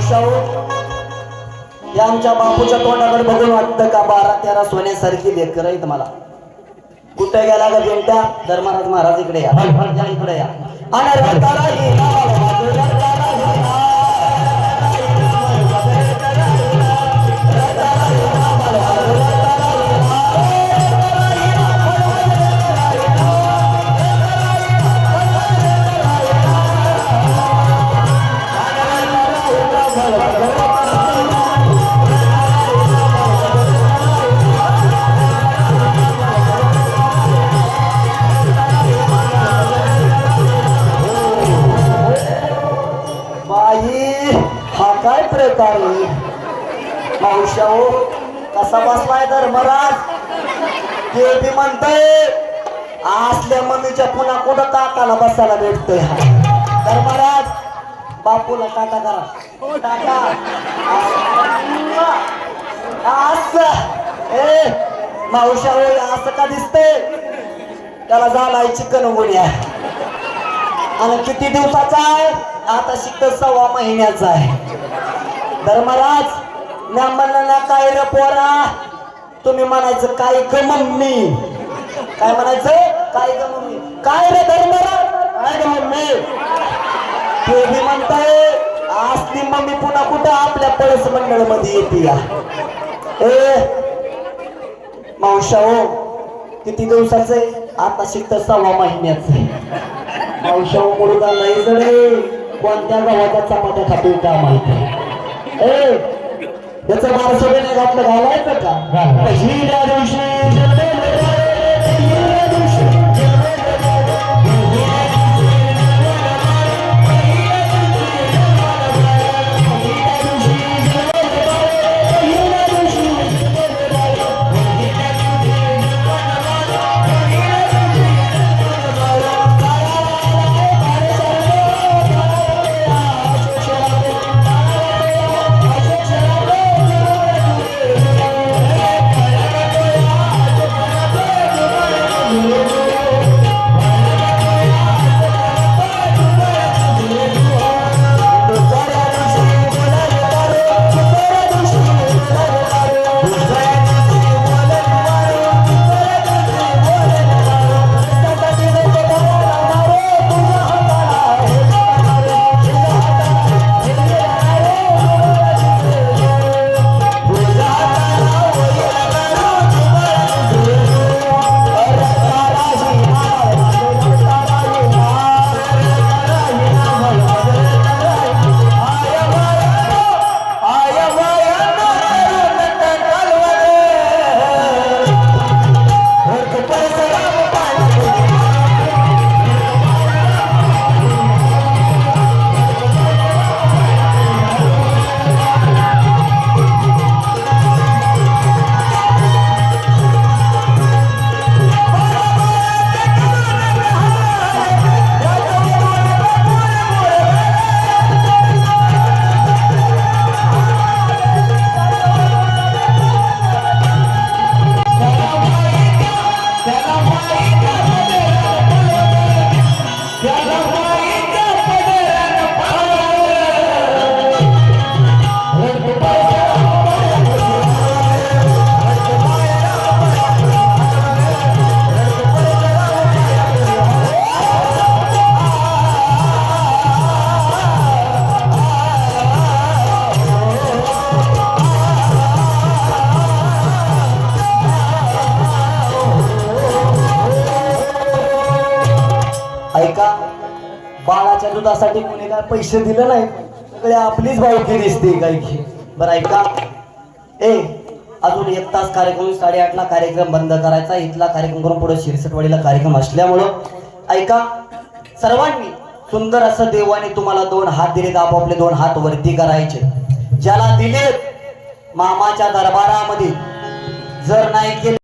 शाहू या आमच्या बापूच्या तोंडाकडे बघून वाटतं का बारा तेरा सोन्यासारखी लेकर आहेत मला. कुठे गेला का बेंट्या धर्मराज महाराज इकडे या. या इकडे या. आणि काय प्रकार हो कसा बसलाय धर्मराज ते बी म्हणतय असल्या मम्मीच्या पुन्हा कुठं काकाला बसायला भेटतोय? धर्मराज बापूला टाटा करा. टाटा. अस. ए मावश्या हो असं का दिसतंय? त्याला झालाय चिकन आहे आणि किती दिवसाचा आहे? आता शिकत सव्वा महिन्याचा आहे. धर्मराज ना म्हणलं काय र पोरा? तुम्ही म्हणायचं काय ग मम्मी? काय म्हणायचं? काय ग मम्मी? काय रे धर्मराज काय ग मम्मी? ते बी म्हणताय असली मम्मी पुन्हा कुठं आपल्या पळस मंडळमध्ये येते या? ए मावशा हो किती दिवसाचं आहे? आता शिकत सव्वा महिन्याच आहे. हो, मुलगा नाही जरे कोणत्या गावाचा चपात्या खातो का माहिती ए याचं बारसं नाही घातलं घालायचं का? पहिल्या दिवशी दुधासाठी कोणी काय पैसे दिले नाही सगळे आपलीच बायकी दिसते काय की बरं ऐका. ए अजून एक तास कार्यक्रम साडेआठला कार्यक्रम बंद करायचा इथला कार्यक्रम करून पुढे शिरसटवाडीला कार्यक्रम असल्यामुळं. ऐका. सर्वांनी सुंदर असं देवाने तुम्हाला दोन हात दिले तर आपापले दोन हात वरती करायचे. ज्याला दिले मामाच्या दरबारामध्ये. जर नाही केले